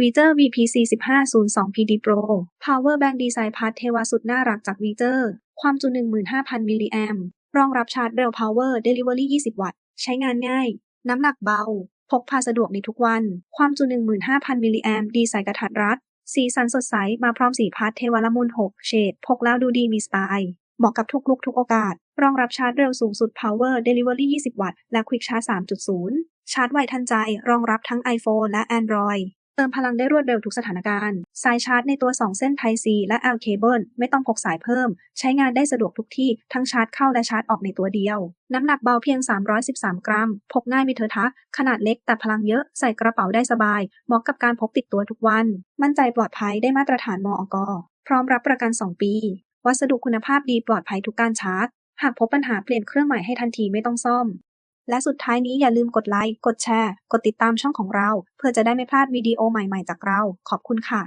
วีเจอร์ VPC 1502 PD Pro Power Bank ดีไซน์พาร์ทเทวาสุดน่ารักจากวีเจอร์ ความจุ 15,000 มิลลิแอมรองรับชาร์จเร็ว Power Delivery 20 วัตต์ ใช้งานง่าย น้ำหนักเบา พกพาสะดวกในทุกวัน ความจุ 15,000 มิลลิแอมดีไซน์กระทัดรัด สีสันสดใส มาพร้อมสีพาสเทวละมุน 6 เฉด พกแล้วดูดีมีสไตล์ เหมาะกับทุกลุกทุกโอกาส รองรับชาร์จเร็วสูงสุด Power Delivery 20 วัตต์ และ Quick Charge 3.0 ชาร์จไวทันใจ รองรับทั้ง iPhone และ Android ติมพลังได้รวดเร็วทุกสถานการณ์ สายชาร์จในตัว 2 เส้น Type C และ L Cable ไม่ต้องพกสายเพิ่ม ใช้งานได้สะดวกทุกที่ ทั้งชาร์จเข้าและชาร์จออกในตัวเดียว น้ำหนักเบาเพียง 313 กรัม พกง่ายมีเทอะทะ ขนาดเล็กแต่พลังเยอะใส่กระเป๋าได้สบาย เหมาะกับการพกติดตัวทุกวัน มั่นใจปลอดภัยได้มาตรฐานมอกพร้อมรับประกัน 2 ปี วัสดุคุณภาพดีปลอดภัยทุกการชาร์จ หากพบปัญหาเปลี่ยนเครื่องใหม่ให้ทันทีไม่ต้องซ่อม และสุดท้ายนี้อย่าลืมกดไลค์ กดแชร์ กดติดตามช่องของเรา เพื่อจะได้ไม่พลาดวิดีโอใหม่ๆจากเรา ขอบคุณค่ะ